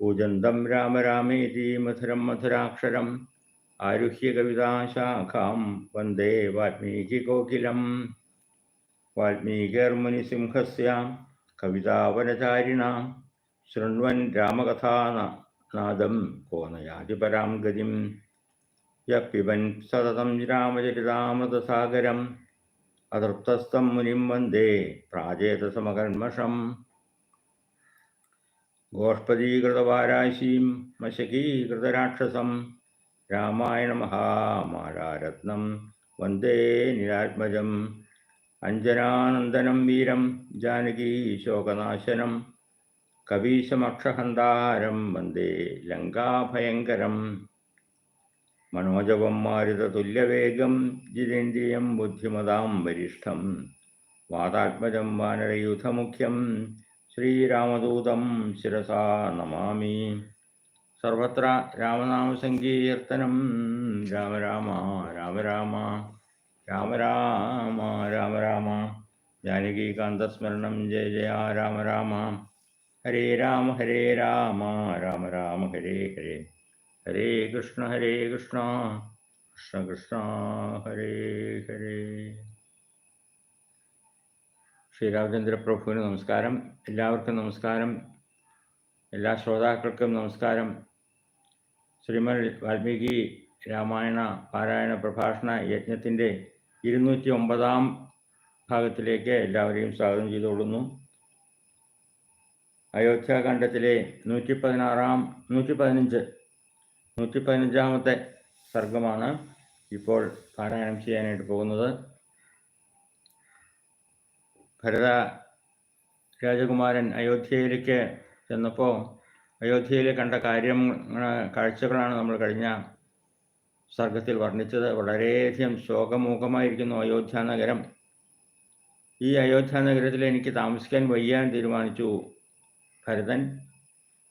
കൂജന്തം രാമ രാമേതി മധുരം മധുരാക്ഷരം. ആരുഹ്യ കവിതാശാഖാം വന്ദേ വാൽമീകികോകിലം വാൽമീകിർമുനിസിംഹസ്യ കവിതാവനചാരിണാം. ശൃണ്വൻ രാമകഥാനാദം കോനയാതിപരാം ഗതിം. യപ്പിബൻ സതതം രാമചരിതാമൃതസാഗരം. അതൃപ്തസ്ഥം മുനിം വന്ദേ പ്രാചേതസമകർമ്മഷം ഗോഷ്പദീകൃതവാരാശീം മശകീകൃതരാക്ഷസം. രാമായണ മഹാമാരാരത്നം വന്ദേ നിരാത്മജം. അഞ്ജനാനന്ദനം വീരം. ജാനകീശോകനാശനം കവീശമക്ഷഹന്താരം. വന്ദേ ലങ്കാഭയങ്കരം. മനോജവം മാരുതതുല്യവേഗം. ജിതേന്ദ്രിയം ബുദ്ധിമതാം വരിഷ്ഠം. വാതാത്മജം വാനരയൂഥമുഖ്യം. ശ്രീരാമദൂതം ശിരസാ നമാമി. സർവത്ര രാമനാമസങ്കീർത്തനം. രാമ രാമ രാമ രാമ രാമ രാമ രാമ രാമ. ജാനകീകാന്തസ്മരണം ജയ ജയ രാമ രാമ. ഹരേ രാമ ഹരേ രാമ. രാമ രാമ ഹരേ ഹരേ. ഹരേ കൃഷ്ണ ഹരേ കൃഷ്ണ. കൃഷ്ണ കൃഷ്ണ ഹരേ ഹരേ. ശ്രീരാമചന്ദ്ര പ്രഭുവിന് നമസ്കാരം. എല്ലാവർക്കും നമസ്കാരം. എല്ലാ ശ്രോതാക്കൾക്കും നമസ്കാരം. ശ്രീമൽ വാൽമീകി രാമായണ പാരായണ പ്രഭാഷണ യജ്ഞത്തിന്റെ ഇരുന്നൂറ്റി ഒമ്പതാം ഭാഗത്തിലേക്ക് എല്ലാവരെയും സ്വാഗതം ചെയ്തുകൊള്ളുന്നു. അയോധ്യാഖണ്ഡത്തിലെ നൂറ്റി പതിനാറാം നൂറ്റി പതിനഞ്ച് നൂറ്റി പതിനഞ്ചാമത്തെ സർഗമാണ് ഇപ്പോൾ പാരായണം ചെയ്യാനായിട്ട് പോകുന്നത്. ഭരത രാജകുമാരൻ അയോധ്യയിലേക്ക് ചെന്നപ്പോൾ അയോധ്യയിൽ കണ്ട കാര്യം കാഴ്ചകളാണ് നമ്മൾ കഴിഞ്ഞ സർഗത്തിൽ വർണിച്ചത്. വളരെയധികം ശോകമൂഖമായിരിക്കുന്നു അയോധ്യ നഗരം. ഈ അയോധ്യ നഗരത്തിൽ എനിക്ക് താമസിക്കാൻ വയ്യാൻ തീരുമാനിച്ചു ഭരതൻ.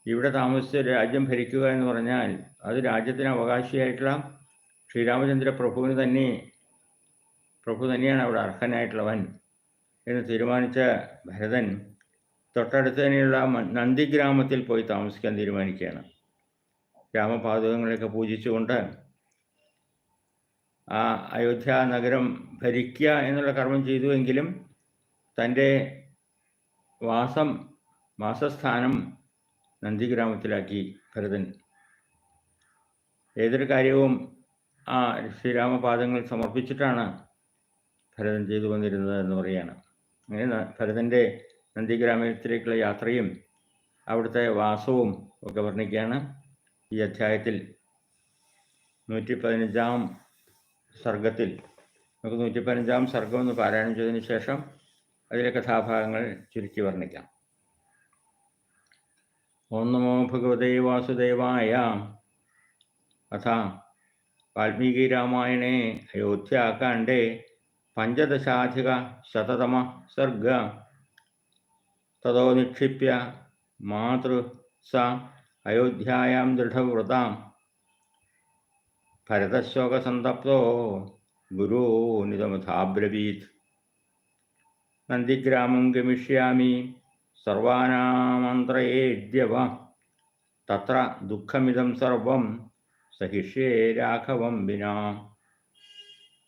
ഇവിടെ താമസിച്ച് രാജ്യം ഭരിക്കുക എന്ന് പറഞ്ഞാൽ അത് രാജ്യത്തിന് അവകാശിയായിട്ടുള്ള ശ്രീരാമചന്ദ്ര പ്രഭുവിന് തന്നെ പ്രഭു തന്നെയാണ് അവിടെ അർഹനായിട്ടുള്ളവൻ. എന്ന് തീരുമാനിച്ച ഭരതൻ തൊട്ടടുത്ത് തന്നെയുള്ള നന്ദി ഗ്രാമത്തിൽ പോയി താമസിക്കാൻ തീരുമാനിക്കുകയാണ്. രാമപാതകങ്ങളെയൊക്കെ പൂജിച്ചുകൊണ്ട് ആ അയോധ്യ നഗരം ഭരിക്കുക എന്നുള്ള കർമ്മം ചെയ്തുവെങ്കിലും തന്റെ വാസം വാസസ്ഥാനം നന്ദിഗ്രാമത്തിലാക്കി ഭരതൻ. ഏതൊരു കാര്യവും ആ ശ്രീരാമപാദങ്ങൾ സമർപ്പിച്ചിട്ടാണ് ഭരതൻ ചെയ്തു വന്നിരുന്നത് എന്ന് പറയുകയാണ്. അങ്ങനെ ഭരതന്റെ നന്ദിഗ്രാമത്തിലേക്കുള്ള യാത്രയും അവിടുത്തെ വാസവും ഒക്കെ വർണിക്കുകയാണ് ഈ അധ്യായത്തിൽ. നൂറ്റി പതിനഞ്ചാം സർഗത്തിൽ. നമുക്ക് നൂറ്റി പതിനഞ്ചാം സർഗം ഒന്ന് പാരായണം ചെയ്തതിന് ശേഷം അതിലെ കഥാഭാഗങ്ങൾ ചുരുക്കി വർണിക്കാം. ഓം നമോ ഭഗവതേ വാസുദേവായ അഥ വാൽമീകി രാമായണേ അയോധ്യാകാണ്ഡേ पञ्चदशाधिकशततम सर्ग ततो निक्षिप्य मातृ सा अयोध्यायां दृढव्रतां भरतशोकसन्तप्तो गुरूनितमथाब्रवीत् नन्दिग्रामं गमिष्यामि सर्वानामन्त्रयेद्य वा तत्र दुःखमिदं सर्वं सहिष्ये राघवं विना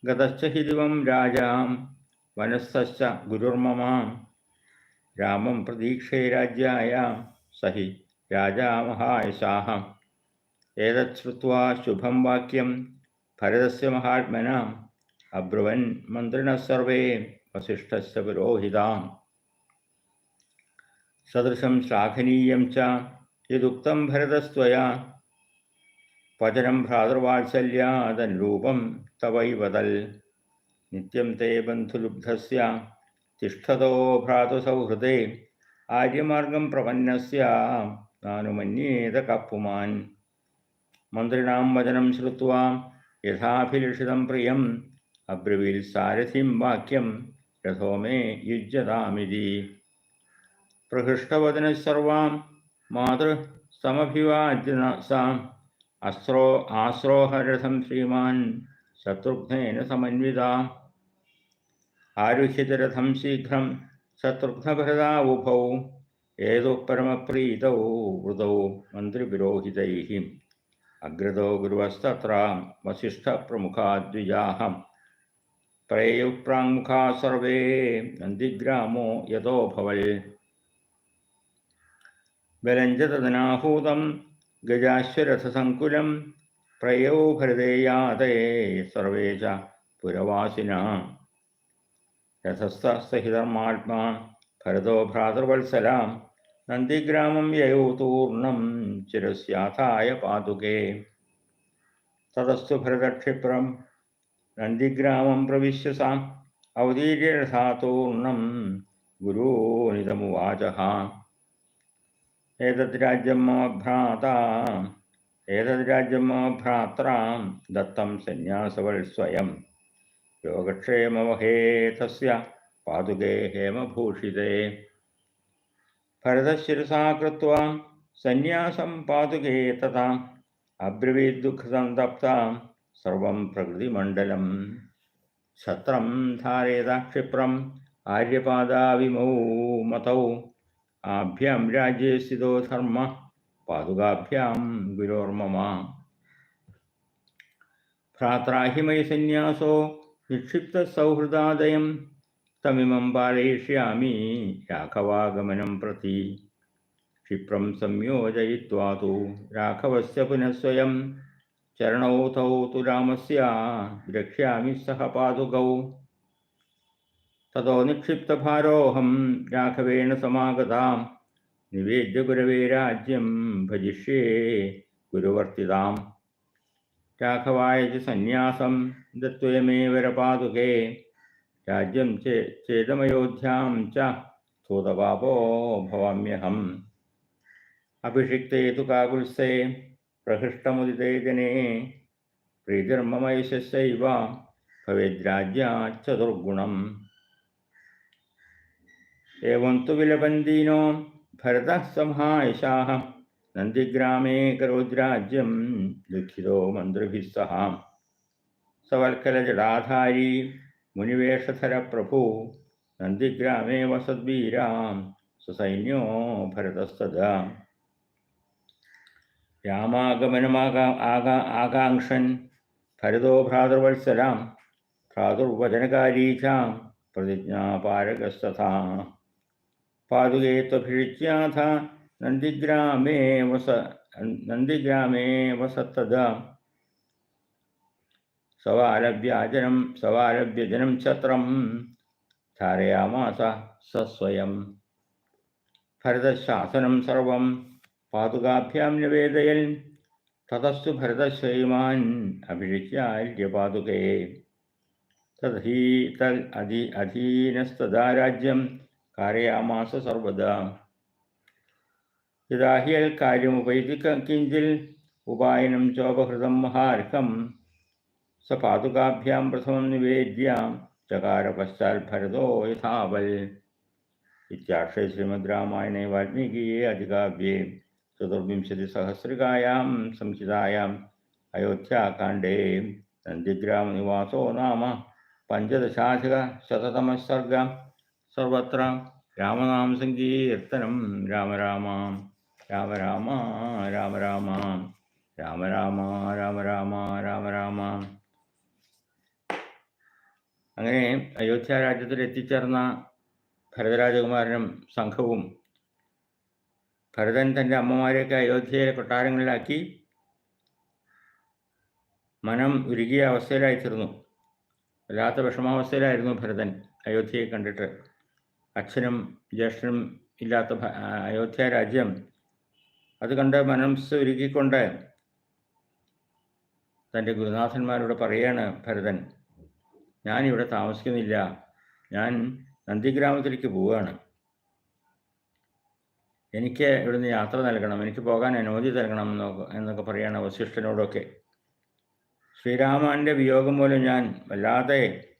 गतश्च राज वनस्थ राजां राम प्रतीक्षे राज्यायां शुभम वाक्यम राजा महात्म एतच्छ्रुत्वा शुभं सर्वे वसिष्ठस्य पुरोहिता सदृशं श्लाघनीय चुक्त भरतस्वया पचनम पचनं തവൈവതൽ നിത്യം തേ ബന്ധുലുബ്ധസ്യ തിഷ്ഠതോ ഭ്രാതൃസൗഹൃദേ ആര്യമാർഗം പ്രപന്നസ്യ നാനുമന്യേത കപ്പുമാൻ മന്ത്രിണാം വചനം ശ്രുവാ യഥാഭിലഷിതം പ്രിയം അബ്രവീൽ സാരഥിം വാക്യം രഥോമേ യുജ്യതാമിതി പ്രഹൃഷ്ടവദന സർവാം മാതൃ സമഭിവാജ്യ സാം അസ്രോ ആശ്രോഹരഥം ശ്രീമാൻ शत्रुघ्न समन्विता। आरुह्यतरथम शीघ्र शत्रुघ्नभरदा उभौ एदौ परमप्रीतौ वृतौ मन्त्रिपुरोहितैः अग्रतो गुरुवस्तत्र वसिष्ठप्रमुखा द्विजाः प्रयुक्प्राङ्मुखा सर्वे, नन्दिग्रामो यतोऽभवल् बलञ्च तदनाहूतं ഭരതേയാതേ സർവേ ച പുരവാസിന. രഥസ്ഥസഹിതർമാത്മാ ഭരതോ ഭ്രാതൃവത്സലാം. നന്ദിഗ്രാമം യയോ തൂർണം ചിരസ്യാഥായ പാതുകേ. തതസ്തു ഭരതക്ഷിപ്രം നന്ദിഗ്രാമം പ്രവിശ്യ സാം അവതീര്യരഥാതൂർണം ഗുരൂനിതമുവാച ഏതത് രാജ്യം മമ ഏതത് രാജ്യം മമ ഭ്രാത്രാം ദത്തം സന്യാസവൽ സ്വയം. യോഗക്ഷേമവഹേ തസ്യ പാതുകേ ഹേമഭൂഷിതേ. ഭരതശിരസാ കൃത്വാ സന്യാസം പാതുകേ തഥാ അബ്രവീദ്ദുഃഖസന്തപ്താം സർവം പ്രകൃതിമണ്ഡലം. ഛത്രം ധാരയത ക്ഷിപ്രം ആര്യപാദാവിമൗ മതൗ. ആഭ്യം രാജ്യേ ധർമ്മ പാതുകാഭ്യാം ഗുരോർമമ ഭ്രാത്രാഹി സന്യാസോ നിക്ഷിപ്ത സൗഹൃദാദയം തമിമം പാലയിഷ്യാമി രാഘവാഗമനം പ്രതി. ക്ഷിപ്രം സംയോജയിത്വാ തു രാഘവസ്യ പുനഃ സ്വയം. ചരണൗ തു രാമസ്യ ദ്രക്ഷ്യാമി സഹ പാതുകൗ. തതോ നിക്ഷിപ്തഭാരോഹം രാഘവേണ സമാഗതാം. നിവേദ്യഗുരവേ രാജ്യം ഭജിഷ്യേ ഗുരുവർത്തിതാം. രാഘവായ സന്യാസം ദത്വയമേവരപാതുകേ രാജ്യം ചേ ചേതമയോധ്യാം ച സ്ഥൂതപാപോ ഭവാമ്യഹം. അഭിഷിക്തേ തു കാകുൽസേ പ്രഹൃഷ്ടമുദിതേ ജനേ. പ്രീതിർമ്മമൈശൈവ ഭവേദ്രാജ്യാച്ച ദുർഗുണം ഏവം भरतः संहायशाः नन्दिग्रामे करोद्राज्यं दुःखितो मन्त्रिभिः सह सवल्कलजडाधारी मुनिवेशधरप्रभु नन्दिग्रामे वसद्वीरां ससैन्यो भरतस्तदा രാമാഗമനമാകാ ആകാ ആകാംക്ഷൻ ഭരതോ ഭ്രാതൃവത്സരാം ഭ്രാതുർവചനകാരീചാം പ്രതിജ്ഞാപാരകസ്തഥാ പാതുകേ ത്വഭിഷിച്യാഥ നന്ദിഗ്രാമേ വസ നന്ദിഗ്രാമേ വസത്തത. സവാലഭ്യാജനം സവാലഭ്യജനം ഛത്രം ധാരയാമാസ സസ്വയം. ഭരതശാസനം സർവം പാതുകാഭ്യാം നിവേദയൽ തതസ്തു ഭരതശ്രീമാൻ അഭിഷിച്യാര്യ പാതുകേ തദ്ധീ തൽ അധീ അധീനസ്തദാ രാജ്യം കാരയാമാസ സർവത യഥാഹിയൽ കാര്യമുപൈതിക്കിഞ്ചിൽ ഉപായനം ചോപഹൃതം മഹാർഹം സ പാതുകാഭ്യാം പ്രഥമം നിവേദ്യ ചകാര പശ്ചാൽ ഭരതോ യഥാവൽ. ഇത്യാക്ഷേ ശ്രീമദ് രാമായണേ വാൽമീകിയെ അധികാവ്യേ चतुर्विंशतिसहस्रिकायां संहितायाम् अयोध्याकाण्डे नन्दिग्रामनिवासो नाम पञ्चदशाधिकशततमः सर्गः സർവത്ര രാമനാമ സങ്കീർത്തനം രാമ രാമ രാമ രാമ രാമ രാമ രാമ രാമ രാമ രാമ രാമ രാമ. അങ്ങനെ അയോധ്യ രാജ്യത്തിൽ എത്തിച്ചേർന്ന ഭരതരാജകുമാരനും സംഘവും ഭരതൻ തന്റെ അമ്മമാരെയൊക്കെ അയോധ്യയിലെ കൊട്ടാരങ്ങളിലാക്കി മനം ഉരുകിയ അവസ്ഥയിലായിത്തീർന്നു വല്ലാത്ത വിഷമാവസ്ഥയിലായിരുന്നു ഭരതൻ അയോധ്യയെ കണ്ടിട്ട്. അച്ഛനും ജ്യേഷ്ഠനും ഇല്ലാത്ത അയോധ്യ രാജ്യം. അത് കണ്ട് മനസ്സ് ഒരുക്കിക്കൊണ്ട് തന്റെ ഗുരുനാഥന്മാരോട് പറയാണ് ഭരതൻ ഞാനിവിടെ താമസിക്കുന്നില്ല. ഞാൻ നന്ദിഗ്രാമത്തിലേക്ക് പോവുകയാണ്. എനിക്ക് ഇവിടുന്ന് യാത്ര നൽകണം. എനിക്ക് പോകാൻ അനുമതി നൽകണം എന്നൊക്കെ എന്നൊക്കെ പറയാണ് വസിഷ്ഠനോടൊക്കെ. ശ്രീരാമന്റെ വിയോഗം മൂലം ഞാൻ വല്ലാതെ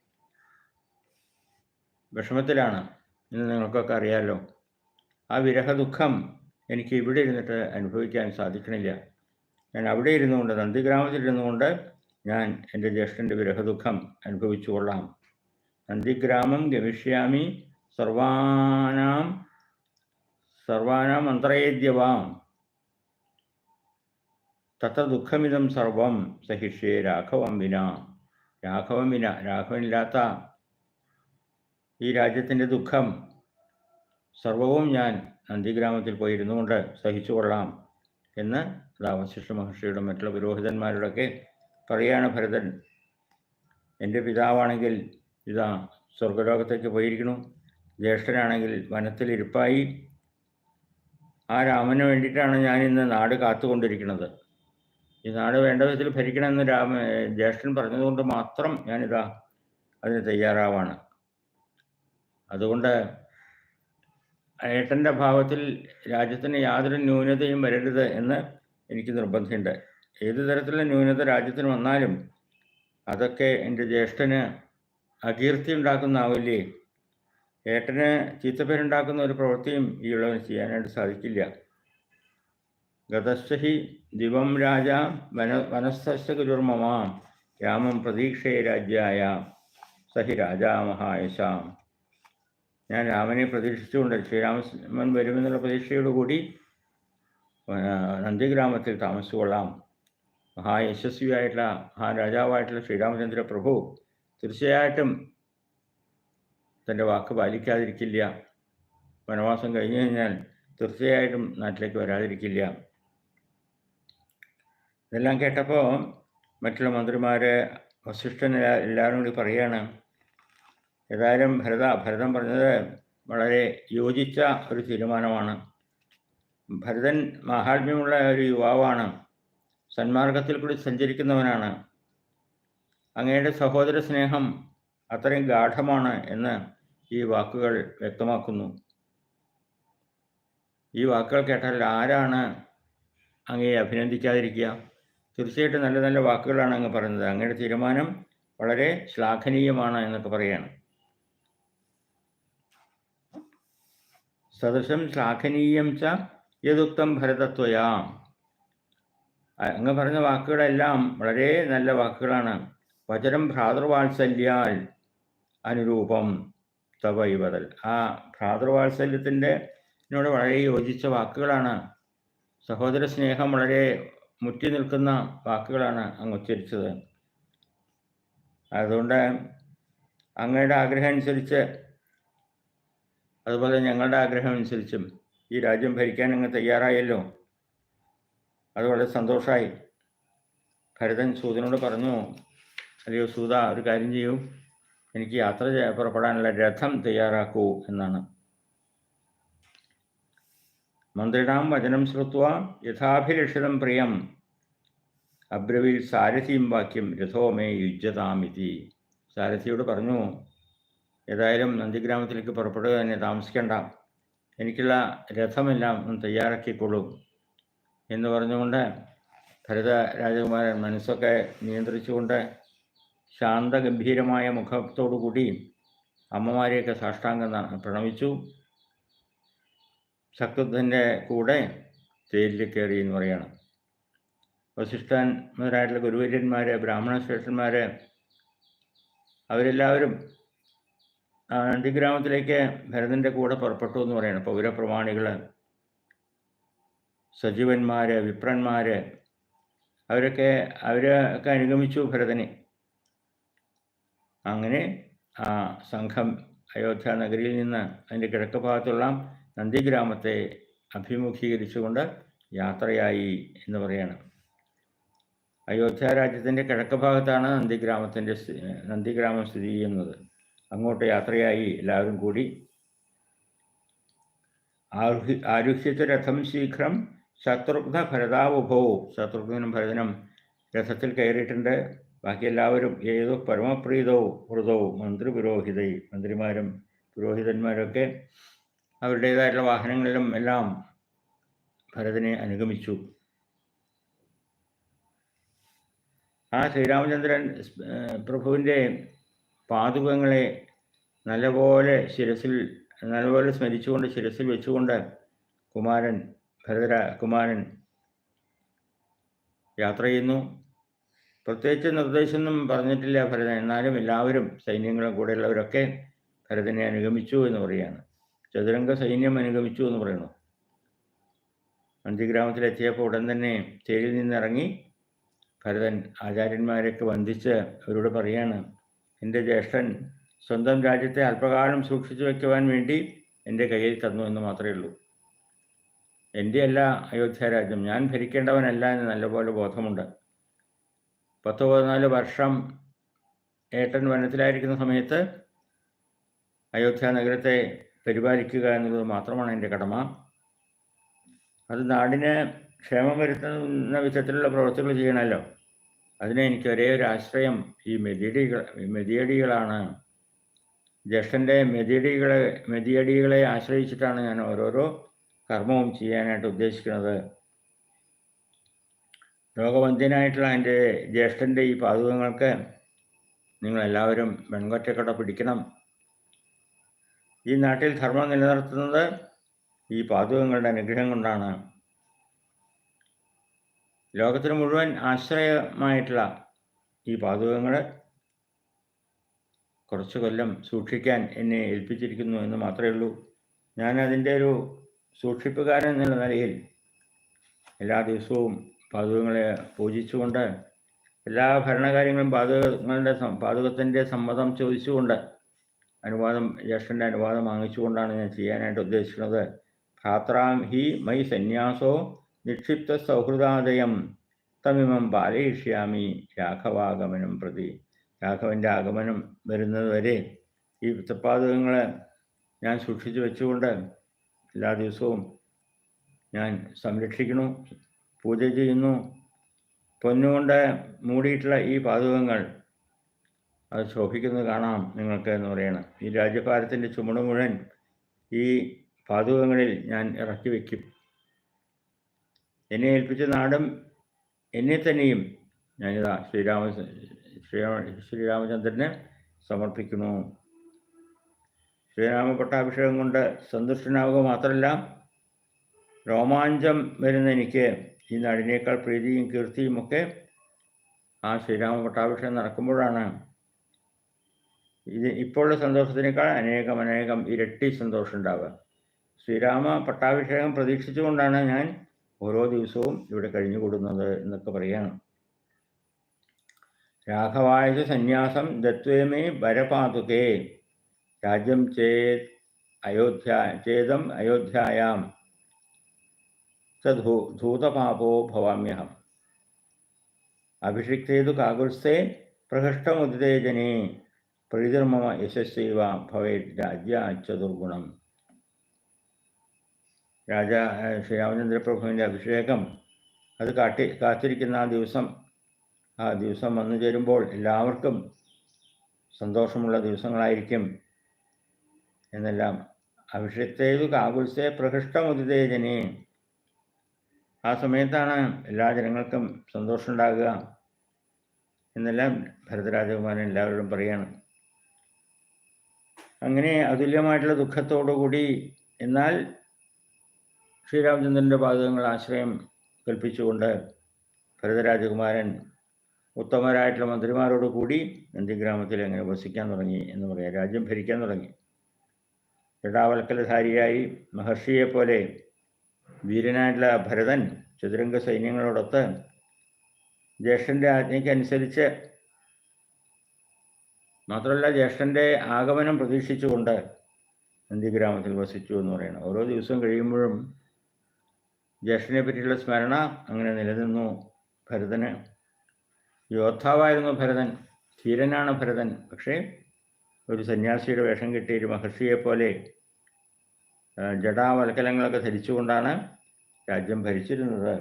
വിഷമത്തിലാണ്. എന്ന് നിങ്ങൾക്കൊക്കെ അറിയാമല്ലോ ആ വിരഹ ദുഃഖം എനിക്ക് ഇവിടെ ഇരുന്നിട്ട് അനുഭവിക്കാൻ സാധിക്കണില്ല. ഞാൻ അവിടെ ഇരുന്നുകൊണ്ട് നന്ദിഗ്രാമത്തിലിരുന്നുകൊണ്ട് ഞാൻ എന്റെ ജ്യേഷ്ഠന്റെ വിരഹദുഃഖം അനുഭവിച്ചു കൊള്ളാം. നന്ദിഗ്രാമം ഗമിഷ്യാമി സർവാനാം സർവാനാം അന്തരേദ്യവാം തത്ര ദുഃഖമിതം സർവം സഹിഷ്യേ രാഘവം വിന. രാഘവം വിന രാഘവനില്ലാത്ത ഈ രാജ്യത്തിന്റെ ദുഃഖം സർവവും ഞാൻ നന്ദിഗ്രാമത്തിൽ പോയിരുന്നു കൊണ്ട് സഹിച്ചുകൊള്ളാം എന്ന് രാമശിഷ്ണ മഹർഷിയുടെ മറ്റുള്ള പുരോഹിതന്മാരോടൊക്കെ പറയാണ് ഭരതൻ. എന്റെ പിതാവാണെങ്കിൽ ഇതാ സ്വർഗലോകത്തേക്ക് പോയിരിക്കുന്നു. ജ്യേഷ്ഠനാണെങ്കിൽ വനത്തിലിരിപ്പായി ആ രാമന് വേണ്ടിയിട്ടാണ് ഞാൻ ഇന്ന് നാട് കാത്തുകൊണ്ടിരിക്കുന്നത്. ഈ നാട് വേണ്ട വിധത്തിൽ ഭരിക്കണമെന്ന് രാമ ജ്യേഷ്ഠൻ പറഞ്ഞതുകൊണ്ട് മാത്രം ഞാനിതാ അതിന് തയ്യാറാവാണ്. അതുകൊണ്ട് ഏട്ടന്റെ ഭാവത്തിൽ രാജ്യത്തിന് യാതൊരു ന്യൂനതയും വരരുത് എന്ന് എനിക്ക് നിർബന്ധമുണ്ട്. ഏത് തരത്തിലുള്ള ന്യൂനത രാജ്യത്തിന് വന്നാലും അതൊക്കെ എന്റെ ജ്യേഷ്ഠന് അകീർത്തി ഉണ്ടാക്കുന്നാവില്ലേ ഏട്ടന് ചീത്തപ്പേരുണ്ടാക്കുന്ന ഒരു പ്രവൃത്തിയും ഈ ഉള്ളവന് ചെയ്യാനായിട്ട് സാധിക്കില്ല. ഗതശ്ചഹി ദിവം രാജ വന വനസ്ഥ ഗുരുർമമാം രാമം പ്രതീക്ഷയെ രാജ്യായ. സഹി രാജാമഹായശാം. ഞാൻ രാമനെ പ്രതീക്ഷിച്ചുകൊണ്ട് ശ്രീരാമൻ വരുമെന്നുള്ള പ്രതീക്ഷയോടുകൂടി നന്ദിഗ്രാമത്തിൽ താമസിച്ചുകൊള്ളാം. മഹായശസ്വിയായിട്ടുള്ള മഹാരാജാവായിട്ടുള്ള ശ്രീരാമചന്ദ്ര പ്രഭു തീർച്ചയായിട്ടും തന്റെ വാക്ക് പാലിക്കാതിരിക്കില്ല. വനവാസം കഴിഞ്ഞു കഴിഞ്ഞാൽ തീർച്ചയായിട്ടും നാട്ടിലേക്ക് വരാതിരിക്കില്ല. ഇതെല്ലാം കേട്ടപ്പോൾ മറ്റുള്ള മന്ത്രിമാർ വസിഷ്ഠൻ എല്ലാവരും കൂടി പറയുകയാണ് ഏതായാലും ഭരത ഭരതൻ പറഞ്ഞത് വളരെ യോജിച്ച ഒരു തീരുമാനമാണ്. ഭരതൻ മഹാത്മ്യമുള്ള ഒരു യുവാവാണ്. സന്മാർഗത്തിൽ കൂടി സഞ്ചരിക്കുന്നവനാണ്. അങ്ങയുടെ സഹോദര സ്നേഹം അത്രയും ഗാഠമാണ് എന്ന് ഈ വാക്കുകൾ വ്യക്തമാക്കുന്നു. ഈ വാക്കുകൾ കേട്ടാൽ ആരാണ് അങ്ങയെ അഭിനന്ദിക്കാതിരിക്കുക? തീർച്ചയായിട്ടും നല്ല നല്ല വാക്കുകളാണ് അങ്ങ് പറയുന്നത്. അങ്ങയുടെ തീരുമാനം വളരെ ശ്ലാഘനീയമാണ് എന്നൊക്കെ പറയാണ്. സദൃശം ശ്ലാഘനീയം ച യതുക്തം ഭരതത്വയാ. അങ്ങ് പറഞ്ഞ വാക്കുകളെല്ലാം വളരെ നല്ല വാക്കുകളാണ്. വചനം ഭ്രാതൃവാത്സല്യാൽ അനുരൂപം തവ ഇവതൽ. ആ ഭ്രാതൃവാത്സല്യത്തിന്റെ എന്നോട് വളരെ യോജിച്ച വാക്കുകളാണ്. സഹോദര സ്നേഹം വളരെ മുറ്റി നിൽക്കുന്ന വാക്കുകളാണ് അങ്ങ് ഉച്ചരിച്ചത്. അതുകൊണ്ട് അങ്ങയുടെ ആഗ്രഹം അനുസരിച്ച് അതുപോലെ ഞങ്ങളുടെ ആഗ്രഹം അനുസരിച്ചും ഈ രാജ്യം ഭരിക്കാൻ അങ്ങ് തയ്യാറായല്ലോ. അത് വളരെ സന്തോഷമായി ഭരതൻ സൂതനോട് പറഞ്ഞു അല്ലയോ സൂത ഒരു കാര്യം ചെയ്യൂ. എനിക്ക് യാത്ര പുറപ്പെടാനുള്ള രഥം തയ്യാറാക്കൂ എന്നാണ്. മന്ത്രിണാം വചനം ശ്രുത്വ യഥാഭിലഷിതം പ്രിയം. അബ്രവിൽ സാരഥിയും വാക്യം രഥോമേ യുജ്യതാമിതി. സാരഥിയോട് പറഞ്ഞു ഏതായാലും നന്ദിഗ്രാമത്തിലേക്ക് പുറപ്പെടുക തന്നെ താമസിക്കേണ്ട. എനിക്കുള്ള രഥമെല്ലാം ഒന്ന് തയ്യാറാക്കിക്കൊള്ളൂ എന്ന് പറഞ്ഞുകൊണ്ട് ഭരത രാജകുമാരൻ മനസ്സൊക്കെ നിയന്ത്രിച്ചുകൊണ്ട് ശാന്തഗംഭീരമായ മുഖത്തോടുകൂടി അമ്മമാരെയൊക്കെ സാഷ്ടാംഗം പ്രണമിച്ചു. ശക്തത്തിന്റെ കൂടെ തേരിൽ കയറി എന്ന് പറയണം. വസിഷ്ഠൻ മുതലായിട്ടുള്ള ഗുരുവര്യന്മാർ ബ്രാഹ്മണ ശ്രേഷ്ഠന്മാർ അവരെല്ലാവരും നന്ദിഗ്രാമത്തിലേക്ക് ഭരതന്റെ കൂടെ പുറപ്പെട്ടു എന്ന് പറയുന്നത് പൗരപ്രമാണികൾ സജീവന്മാർ വിപ്രന്മാർ അവരൊക്കെ അവരൊക്കെ അനുഗമിച്ചു ഭരതനെ. അങ്ങനെ ആ സംഘം അയോധ്യ നഗരിയിൽ നിന്ന് അതിന്റെ കിഴക്ക് ഭാഗത്തുള്ള നന്ദിഗ്രാമത്തെ അഭിമുഖീകരിച്ചുകൊണ്ട് യാത്രയായി എന്ന് പറയണം. അയോധ്യ രാജ്യത്തിന്റെ കിഴക്ക് ഭാഗത്താണ് നന്ദിഗ്രാമത്തിന്റെ നന്ദിഗ്രാമം സ്ഥിതി ചെയ്യുന്നത്. അങ്ങോട്ട് യാത്രയായി എല്ലാവരും കൂടി. ആരുഹി ആരുഹ്യത്തെ രഥം ശീഘ്രം ശത്രുഘ്ന ഭരതാവുഭോ. ശത്രുഘ്നും ഭരതനും രഥത്തിൽ കയറിയിട്ടുണ്ട്. ബാക്കി എല്ലാവരും ഏതോ പരമപ്രീതോ മന്ത്രി പുരോഹിത മന്ത്രിമാരും പുരോഹിതന്മാരൊക്കെ അവരുടേതായിട്ടുള്ള വാഹനങ്ങളിലും എല്ലാം ഭരതനെ അനുഗമിച്ചു. ആ ശ്രീരാമചന്ദ്രൻ പ്രഭുവിന്റെ പാതുകങ്ങളെ നല്ലപോലെ ശിരസിൽ നല്ലപോലെ സ്മരിച്ചുകൊണ്ട് ശിരസിൽ വെച്ചുകൊണ്ട് കുമാരൻ ഭരതര കുമാരൻ യാത്ര ചെയ്യുന്നു. പ്രത്യേകിച്ച് നിർദ്ദേശമൊന്നും പറഞ്ഞിട്ടില്ല ഭരതൻ. എന്നാലും എല്ലാവരും സൈന്യങ്ങളും കൂടെയുള്ളവരൊക്കെ ഭരതനെ അനുഗമിച്ചു എന്ന് പറയുകയാണ്. ചതുരംഗ സൈന്യം അനുഗമിച്ചു എന്ന് പറയുന്നു. നന്ദിഗ്രാമത്തിലെത്തിയപ്പോൾ ഉടൻ തന്നെ തേരിൽ നിന്നിറങ്ങി ഭരതൻ ആചാര്യന്മാരെയൊക്കെ വന്ദിച്ച് അവരോട് പറയാണ് എന്റെ ജ്യേഷ്ഠൻ സ്വന്തം രാജ്യത്തെ അല്പകാലം സൂക്ഷിച്ചു വയ്ക്കുവാൻ വേണ്ടി എന്റെ കയ്യിൽ തന്നു എന്ന് മാത്രമേ ഉള്ളൂ. എന്റെ അല്ല അയോധ്യ രാജ്യം ഞാൻ ഭരിക്കേണ്ടവനല്ല എന്ന് നല്ലപോലെ ബോധമുണ്ട്. പത്ത് പതിനാല് വർഷം ഏട്ടൻ വനത്തിലായിരിക്കുന്ന സമയത്ത് അയോധ്യ നഗരത്തെ പരിപാലിക്കുക എന്നുള്ളത് മാത്രമാണ് എന്റെ കടമ. അത് നാടിന് ക്ഷേമം വരുത്തുന്ന വിധത്തിലുള്ള പ്രവൃത്തികൾ ചെയ്യണമല്ലോ. അതിന് എനിക്ക് ഒരേ ഒരു ആശ്രയം ഈ മെതിയടികൾ മെതിയടികളാണ്. ജ്യേഷ്ഠന്റെ മെതിയടികളെ മെതിയടികളെ ആശ്രയിച്ചിട്ടാണ് ഞാൻ ഓരോരോ കർമ്മവും ചെയ്യാനായിട്ട് ഉദ്ദേശിക്കുന്നത്. ലോകവന്ധ്യനായിട്ടുള്ള എന്റെ ജ്യേഷ്ഠന്റെ ഈ പാതകങ്ങൾക്ക് നിങ്ങളെല്ലാവരും വെൺകൊറ്റക്കട പിടിക്കണം. ഈ നാട്ടിൽ ധർമ്മം നിലനിർത്തുന്നത് ഈ പാതകങ്ങളുടെ അനുഗ്രഹം കൊണ്ടാണ്. ലോകത്തിന് മുഴുവൻ ആശ്രയമായിട്ടുള്ള ഈ പാതകങ്ങൾ കുറച്ച് കൊല്ലം സൂക്ഷിക്കാൻ എന്നെ ഏൽപ്പിച്ചിരിക്കുന്നു എന്ന് മാത്രമേ ഉള്ളൂ. ഞാൻ അതിന്റെ ഒരു സൂക്ഷിപ്പുകാരൻ എന്നുള്ള നിലയിൽ എല്ലാ ദിവസവും പാതകങ്ങളെ പൂജിച്ചുകൊണ്ട് എല്ലാ ഭരണകാര്യങ്ങളും പാതകങ്ങളുടെ പാതകത്തിന്റെ സമ്മതം ചോദിച്ചുകൊണ്ട് അനുവാദം ജ്യേഷ്ഠന്റെ അനുവാദം വാങ്ങിച്ചുകൊണ്ടാണ് ഞാൻ ചെയ്യാനായിട്ട് ഉദ്ദേശിക്കുന്നത്. ഭ്രാത്രാം ഹി മൈ സന്യാസോ നിക്ഷിപ്ത സൗഹൃദാദയം തമിമം പാലയിഷ്യാമി രാഘവാഗമനം പ്രതി. രാഘവന്റെ ആഗമനം വരുന്നത് വരെ ഈ വൃത്തപാതകങ്ങൾ ഞാൻ സൂക്ഷിച്ചു വെച്ചുകൊണ്ട് എല്ലാ ദിവസവും ഞാൻ സംരക്ഷിക്കുന്നു പൂജ ചെയ്യുന്നു. പൊന്നുകൊണ്ട് മൂടിയിട്ടുള്ള ഈ പാതകങ്ങൾ അത് ശോഭിക്കുന്നത് കാണാം നിങ്ങൾക്ക് എന്ന് പറയണം. ഈ രാജ്യഭാരത്തിന്റെ ചുമട് മുഴുവൻ ഈ പാതകങ്ങളിൽ ഞാൻ ഇറക്കി വയ്ക്കും എന്നെ ഏൽപ്പിച്ച നാടും എന്നെ തന്നെയും ഞാനിതാ ശ്രീരാമ ശ്രീരാമ ശ്രീരാമചന്ദ്രനെ സമർപ്പിക്കുന്നു. ശ്രീരാമ പട്ടാഭിഷേകം കൊണ്ട് സന്തുഷ്ടനാവുക മാത്രമല്ല രോമാഞ്ചം വരുന്ന എനിക്ക് ഈ നാടിനേക്കാൾ പ്രീതിയും കീർത്തിയും ഒക്കെ ആ ശ്രീരാമ പട്ടാഭിഷേകം നടക്കുമ്പോഴാണ്. ഇത് ഇപ്പോഴുള്ള സന്തോഷത്തിനേക്കാൾ അനേകം അനേകം ഇരട്ടി സന്തോഷം ഉണ്ടാവുക. ശ്രീരാമ പട്ടാഭിഷേകം പ്രതീക്ഷിച്ചുകൊണ്ടാണ് ഞാൻ ഓരോ ദിവസവും ഇവിടെ കഴിഞ്ഞുകൂടുന്നത് എന്നൊക്കെ പറയാണ്. രാഘവായ സന്യാസം ദത്വേമേ വരപാതുകേ. രാജ്യം ചേത് അയോധ്യ ചേതം അയോധ്യായാം. സധൂ ധൂതപാപോ ഭവാമ്യഹം. അഭിഷിക്തേതു കാകുൽസ്ഥേ പ്രഹഷ്ടമുദിതേജനെ പ്രീതിർമമ യശസ്വൈവ ഭവേത് രാജ്യാച്ചതുർഗുണം രാജ ശ്രീരാമചന്ദ്രപ്രഭുവിന്റെ അഭിഷേകം. അത് കാട്ടി കാത്തിരിക്കുന്ന ആ ദിവസം ആ ദിവസം വന്നു ചേരുമ്പോൾ എല്ലാവർക്കും സന്തോഷമുള്ള ദിവസങ്ങളായിരിക്കും എന്നെല്ലാം. അഭിഷേക്തേതു കാകുൽസേ പ്രഹൃഷ്ടമുദിതേജനെ ആ സമയത്താണ് എല്ലാ ജനങ്ങൾക്കും സന്തോഷം ഉണ്ടാകുക എന്നെല്ലാം ഭരതരാജകുമാരൻ എല്ലാവരോടും പറയാണ്. അങ്ങനെ അതുല്യമായിട്ടുള്ള ദുഃഖത്തോടുകൂടി എന്നാൽ ശ്രീരാമചന്ദ്രന്റെ പാതകങ്ങൾ ആശ്രയം കൽപ്പിച്ചുകൊണ്ട് ഭരതരാജകുമാരൻ ഉത്തമരായിട്ടുള്ള മന്ത്രിമാരോട് കൂടി നന്ദിഗ്രാമത്തിൽ എങ്ങനെ വസിക്കാൻ തുടങ്ങി എന്ന് പറയാം. രാജ്യം ഭരിക്കാൻ തുടങ്ങി. ജടാവൽക്കലധാരിയായി മഹർഷിയെപ്പോലെ വീരനായിട്ടുള്ള ഭരതൻ ചതുരംഗ സൈന്യങ്ങളോടൊത്ത് ജ്യേഷ്ഠന്റെ ആജ്ഞയ്ക്കനുസരിച്ച് മാത്രമല്ല ജ്യേഷ്ഠന്റെ ആഗമനം പ്രതീക്ഷിച്ചുകൊണ്ട് നന്ദിഗ്രാമത്തിൽ വസിച്ചു എന്ന് പറയണം. ഓരോ ദിവസം കഴിയുമ്പോഴും ജ്യേഷ്ഠനെ പറ്റിയുള്ള സ്മരണ അങ്ങനെ നിലനിന്നു. ഭരതന് യോദ്ധാവായിരുന്നു ഭരതൻ ധീരനാണ് ഭരതൻ. പക്ഷേ ഒരു സന്യാസിയുടെ വേഷം കിട്ടിയ ഒരു മഹർഷിയെപ്പോലെ ജടാവൽക്കലങ്ങളൊക്കെ ധരിച്ചുകൊണ്ടാണ് രാജ്യം ഭരിച്ചിരുന്നത്.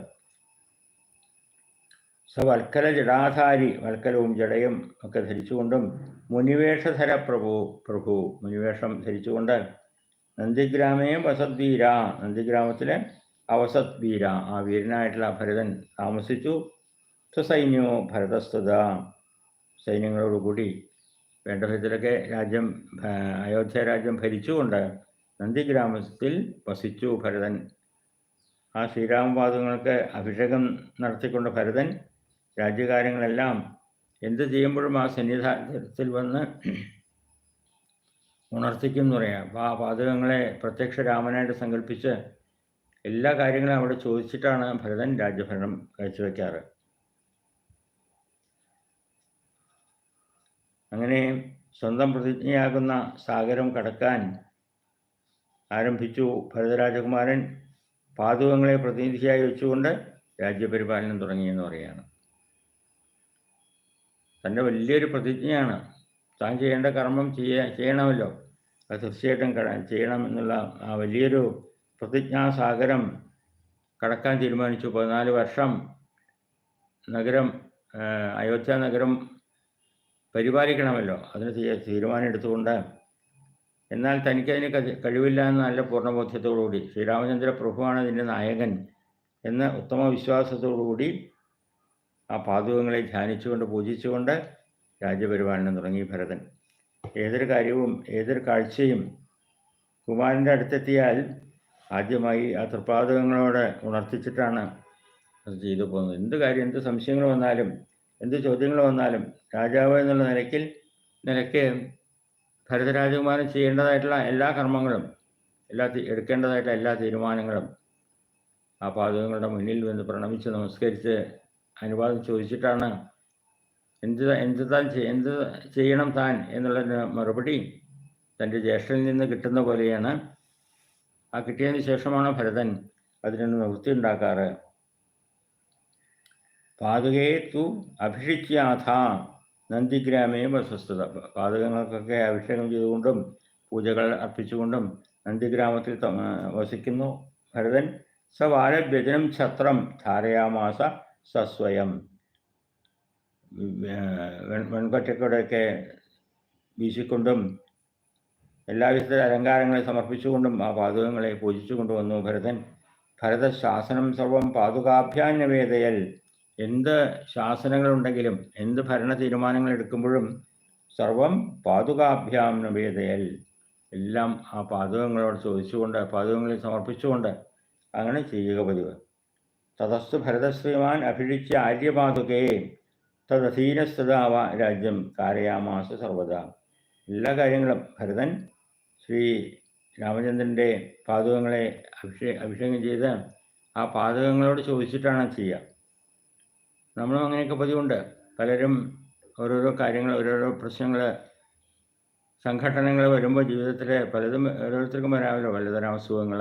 സവൽക്കല ജടാധാരി വൽക്കലവും ജടയും ഒക്കെ ധരിച്ചുകൊണ്ടും മുനിവേഷധര പ്രഭു പ്രഭു മുനിവേഷം ധരിച്ചുകൊണ്ട് നന്ദിഗ്രാമേ വസദ്വീര നന്ദിഗ്രാമത്തിലെ അവസത് വീര ആ വീരനായിട്ടുള്ള ഭരതൻ താമസിച്ചു. സ്വസൈന്യോ ഭരതസ്തുത. സൈന്യങ്ങളോടുകൂടി വേണ്ട വിധത്തിലൊക്കെ രാജ്യം അയോധ്യ രാജ്യം ഭരിച്ചുകൊണ്ട് നന്ദിഗ്രാമത്തിൽ വസിച്ചു ഭരതൻ. ആ ശ്രീരാമപാദങ്ങൾക്ക് അഭിഷേകം നടത്തിക്കൊണ്ട് ഭരതൻ രാജ്യകാര്യങ്ങളെല്ലാം എന്ത് ചെയ്യുമ്പോഴും ആ സന്നിധാനത്തിൽ വന്ന് ഉണർത്തിക്കും എന്ന് പറയാം. അപ്പോൾ ആ പാതകങ്ങളെ പ്രത്യക്ഷ രാമനായിട്ട് സങ്കല്പിച്ച് എല്ലാ കാര്യങ്ങളും അവിടെ ചോദിച്ചിട്ടാണ് ഭരതൻ രാജ്യഭരണം കാഴ്ചവെക്കാറ് അങ്ങനെ സ്വന്തം പ്രതിജ്ഞയാകുന്ന സാഗരം കടക്കാൻ ആരംഭിച്ചു ഭരതരാജകുമാരൻ പാതുകങ്ങളെ പ്രതിനിധിയായി വെച്ചുകൊണ്ട് രാജ്യപരിപാലനം തുടങ്ങിയെന്ന് പറയുകയാണ്. തന്റെ വലിയൊരു പ്രതിജ്ഞയാണ്. താൻ ചെയ്യേണ്ട കർമ്മം ചെയ്യ ചെയ്യണമല്ലോ. അത് തീർച്ചയായിട്ടും ചെയ്യണം എന്നുള്ള ആ വലിയൊരു പ്രതിജ്ഞാസാഗരം കടക്കാൻ തീരുമാനിച്ചു. പതിനാല് വർഷം നഗരം അയോധ്യ നഗരം പരിപാലിക്കണമല്ലോ. അതിന് തീരുമാനം എടുത്തുകൊണ്ട് എന്നാൽ തനിക്കതിന് കഴി- കഴിവില്ല എന്ന നല്ല പൂർണബോധ്യത്തോടുകൂടി ശ്രീരാമചന്ദ്ര പ്രഭുവാണ് അതിന്റെ നായകൻ എന്ന ഉത്തമ വിശ്വാസത്തോടുകൂടി ആ പാതുകങ്ങളെ ധ്യാനിച്ചുകൊണ്ട് പൂജിച്ചുകൊണ്ട് രാജ്യപരിപാലനം തുടങ്ങി ഭരതൻ. ഏതൊരു കാര്യവും ഏതൊരു കാഴ്ചയും കുമാരന്റെ അടുത്തെത്തിയാൽ ആദ്യമായി ആ തൃപ്പാദകങ്ങളോട് ഉണർത്തിച്ചിട്ടാണ് അത് ചെയ്തു പോകുന്നത്. എന്ത് കാര്യം എന്ത് സംശയങ്ങൾ വന്നാലും എന്ത് ചോദ്യങ്ങൾ വന്നാലും രാജാവ് എന്നുള്ള നിലയ്ക്കിൽ നിലയ്ക്ക് ഭരതരാജകുമാരൻ ചെയ്യേണ്ടതായിട്ടുള്ള എല്ലാ കർമ്മങ്ങളും എല്ലാ എടുക്കേണ്ടതായിട്ടുള്ള എല്ലാ തീരുമാനങ്ങളും ആ പാതകങ്ങളുടെ മുന്നിൽ വന്ന് പ്രണമിച്ച് നമസ്കരിച്ച് അനുവാദം ചോദിച്ചിട്ടാണ് എന്ത് എന്ത് താൻ എന്ത് ചെയ്യണം താൻ എന്നുള്ളതിന് മറുപടി തന്റെ ജ്യേഷ്ഠനിൽ നിന്ന് കിട്ടുന്ന പോലെയാണ് ആ കിട്ടിയതിന് ശേഷമാണ് ഭരതൻ അതിനൊന്ന് നിവൃത്തി ഉണ്ടാക്കാറ്. പാതുകയെ തു അഭിഷിച്യാഥ നന്ദിഗ്രാമേ വസ്വസ്ഥത പാതകങ്ങൾക്കൊക്കെ അഭിഷേകം ചെയ്തുകൊണ്ടും പൂജകൾ അർപ്പിച്ചുകൊണ്ടും നന്ദിഗ്രാമത്തിൽ വസിക്കുന്നു ഭരതൻ. സ വാരവ്യജനം ഛത്രം ധാരയാമാസ സസ്വയം വെൺകൊറ്റക്കൂടെയൊക്കെ വീശിക്കൊണ്ടും എല്ലാവിധ അലങ്കാരങ്ങളെ സമർപ്പിച്ചുകൊണ്ടും ആ പാതുകങ്ങളെ പൂജിച്ചു കൊണ്ടുവന്നു ഭരതൻ ഭരതശാസനം സർവം പാതുകാഭ്യാന്യവേദയൽ. എന്ത് ശാസനങ്ങളുണ്ടെങ്കിലും എന്ത് ഭരണ തീരുമാനങ്ങൾ എടുക്കുമ്പോഴും സർവം പാതുകാഭ്യാം നവേദയൽ എല്ലാം ആ പാതുകങ്ങളോട് ചോദിച്ചുകൊണ്ട് പാതുകങ്ങളിൽ സമർപ്പിച്ചുകൊണ്ട് അങ്ങനെ ചെയ്യുക പതിവ്. തതസ്തു ഭരതശ്രീമാൻ അഭിഷിച്ച ആര്യപാതുകയെ തദധീനസ്ഥതാവ രാജ്യം കാരയാമാസ സർവത എല്ലാ കാര്യങ്ങളും ഭരതൻ ശ്രീ രാമചന്ദ്രന്റെ പാതകങ്ങളെ അഭിഷേ അഭിഷേകം ചെയ്ത് ആ പാതകങ്ങളോട് ചോദിച്ചിട്ടാണ് ചെയ്യുക. നമ്മളും അങ്ങനെയൊക്കെ പതിവുണ്ട്. പലരും ഓരോരോ കാര്യങ്ങൾ ഓരോരോ പ്രശ്നങ്ങൾ സംഘടനകൾ വരുമ്പോൾ ജീവിതത്തിൽ പലതും ഓരോരുത്തർക്കും വരാമല്ലോ. പലതരം അസുഖങ്ങൾ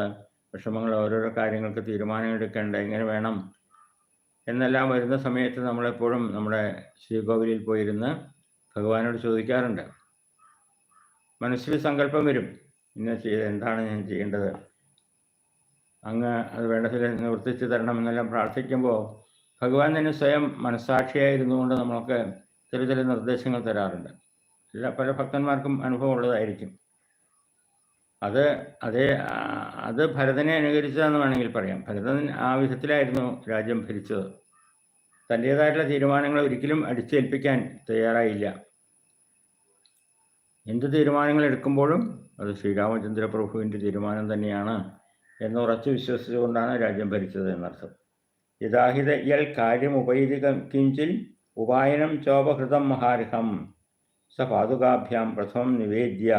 വിഷമങ്ങൾ ഓരോരോ കാര്യങ്ങൾക്ക് തീരുമാനം എടുക്കേണ്ട എങ്ങനെ വേണം എന്നെല്ലാം വരുന്ന സമയത്ത് നമ്മളെപ്പോഴും നമ്മുടെ ശ്രീകോവിലിൽ പോയിരുന്ന് ഭഗവാനോട് ചോദിക്കാറുണ്ട്. മനസ്സിൽ സങ്കല്പം വരും. ഇന്ന ചെയ്ത് എന്താണ് ഞാൻ ചെയ്യേണ്ടത്? അങ്ങ് അത് വേണ്ടതിൽ നിവർത്തിച്ച് തരണം എന്നെല്ലാം പ്രാർത്ഥിക്കുമ്പോൾ ഭഗവാൻ തന്നെ സ്വയം മനസ്സാക്ഷിയായിരുന്നു കൊണ്ട് നമ്മൾക്ക് ചില ചില നിർദ്ദേശങ്ങൾ തരാറുണ്ട്. എല്ലാ പല ഭക്തന്മാർക്കും അനുഭവം ഉള്ളതായിരിക്കും. അത് അതേ അത് ഭരതനെ അനുകരിച്ചതെന്ന് വേണമെങ്കിൽ പറയാം. ഭരതൻ ആ വിധത്തിലായിരുന്നു രാജ്യം ഭരിച്ചത്. തന്റേതായിട്ടുള്ള തീരുമാനങ്ങൾ ഒരിക്കലും അടിച്ചേൽപ്പിക്കാൻ തയ്യാറായില്ല. എന്ത് തീരുമാനങ്ങൾ എടുക്കുമ്പോഴും അത് ശ്രീരാമചന്ദ്ര പ്രഭുവിന്റെ തീരുമാനം തന്നെയാണ് എന്ന് ഉറച്ച് വിശ്വസിച്ചുകൊണ്ടാണ് രാജ്യം ഭരിച്ചത് എന്നർത്ഥം. യഥാഹിത കാര്യം കാര്യമുപൈതി കിഞ്ചിൽ ഉപായനം ചോപഹൃതം മഹാർഹം സ പാതുകാഭ്യാം പ്രഥമം നിവേദ്യ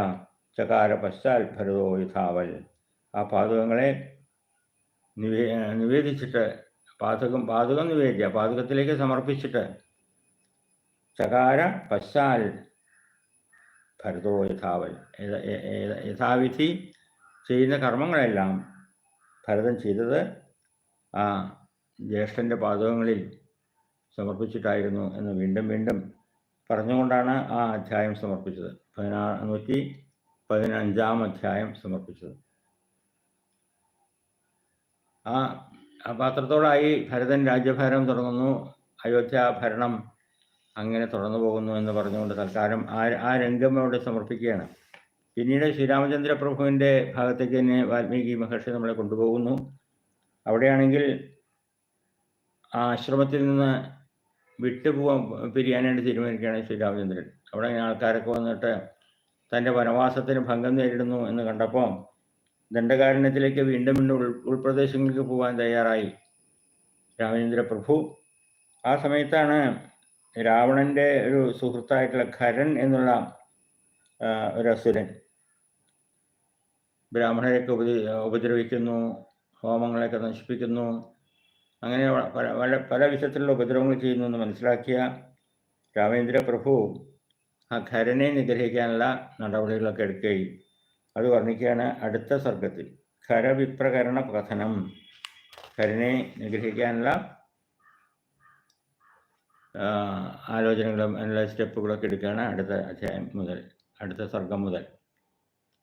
ചകാര പശ്ചാൽ ഭരതോ യഥാവൽ. ആ പാതുകങ്ങളെ നിവേ നിവേദിച്ചിട്ട് പാതകം പാതകം നിവേദ്യ പാതകത്തിലേക്ക് സമർപ്പിച്ചിട്ട് ചകാര പശ്ചാൽ ഭരതോ യഥാവൽ യഥാവിധി ചെയ്യുന്ന കർമ്മങ്ങളെല്ലാം ഭരതൻ ചെയ്തത് ആ ജ്യേഷ്ഠന്റെ പാതകങ്ങളിൽ സമർപ്പിച്ചിട്ടായിരുന്നു എന്ന് വീണ്ടും വീണ്ടും പറഞ്ഞുകൊണ്ടാണ് ആ അധ്യായം സമർപ്പിച്ചത്. പതിനാ നൂറ്റി പതിനഞ്ചാം അധ്യായം സമർപ്പിച്ചത്. ആ പാത്രത്തോടായി ഭരതൻ രാജ്യഭരണം തുടങ്ങുന്നു. അയോധ്യ ഭരണം അങ്ങനെ തുടർന്നു പോകുന്നു എന്ന് പറഞ്ഞുകൊണ്ട് തൽക്കാലം ആ ആ രംഗം അവിടെ സമർപ്പിക്കുകയാണ്. പിന്നീട് ശ്രീരാമചന്ദ്ര പ്രഭുവിന്റെ ഭാഗത്തേക്ക് തന്നെ വാൽമീകി മഹർഷി നമ്മളെ കൊണ്ടുപോകുന്നു. അവിടെയാണെങ്കിൽ ആശ്രമത്തിൽ നിന്ന് വിട്ടുപോകാൻ പിരിയാനായിട്ട് തീരുമാനിക്കുകയാണ് ശ്രീരാമചന്ദ്രൻ. അവിടെ ആൾക്കാരൊക്കെ വന്നിട്ട് തന്റെ വനവാസത്തിന് ഭംഗം നേരിടുന്നു എന്ന് കണ്ടപ്പോൾ ദണ്ഡകാരണ്യത്തിലേക്ക് വീണ്ടും വീണ്ടും ഉൾ ഉൾപ്രദേശങ്ങളിലേക്ക് പോകാൻ തയ്യാറായി രാമചന്ദ്ര പ്രഭു ആ സമയത്താണ് രാവണന്റെ ഒരു സുഹൃത്തായിട്ടുള്ള ഖരൻ എന്നുള്ള ഒരു അസുരൻ. ബ്രാഹ്മണരെയൊക്കെ ഉപദ്ര ഉപദ്രവിക്കുന്നു ഹോമങ്ങളെയൊക്കെ നശിപ്പിക്കുന്നു. അങ്ങനെ പല പല വിധത്തിലുള്ള ഉപദ്രവങ്ങൾ ചെയ്യുന്നു എന്ന് മനസ്സിലാക്കിയ രാമേന്ദ്ര പ്രഭു ആ ഖരനെ നിഗ്രഹിക്കാനുള്ള നടപടികളൊക്കെ എടുക്കുകയും അത് വർണിക്കുകയാണ് അടുത്ത സർഗത്തിൽ ഖരവിപ്രകരണ കഥനം ഖരനെ നിഗ്രഹിക്കാനുള്ള ആലോചനകളും അതിനുള്ള സ്റ്റെപ്പുകളൊക്കെ എടുക്കുകയാണ് അടുത്ത അധ്യായം മുതൽ അടുത്ത സർഗം മുതൽ.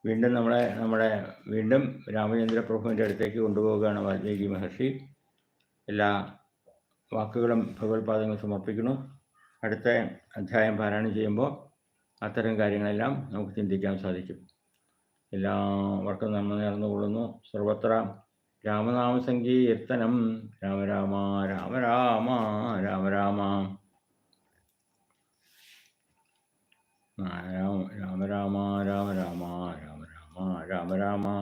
വീണ്ടും നമ്മളെ നമ്മുടെ വീണ്ടും രാമചന്ദ്ര പ്രഭുവിന്റെ അടുത്തേക്ക് കൊണ്ടുപോവുകയാണ് വാൽമീകി മഹർഷി. എല്ലാ വാക്കുകളും ഭഗവത്പാദങ്ങൾ സമർപ്പിക്കുന്നു. അടുത്ത അധ്യായം പാരായണം ചെയ്യുമ്പോൾ അത്തരം കാര്യങ്ങളെല്ലാം നമുക്ക് ചിന്തിക്കാൻ സാധിക്കും. എല്ലാവർക്കും നന്മ നേർന്നുകൊള്ളുന്നു സർവത്ര രാമനാമ സങ്കീർത്തനം രാമ രാമ രാമ രാമ രാമ. രാമ രാമ രാമ രാമ രാമ രാമ രാമ രാമ.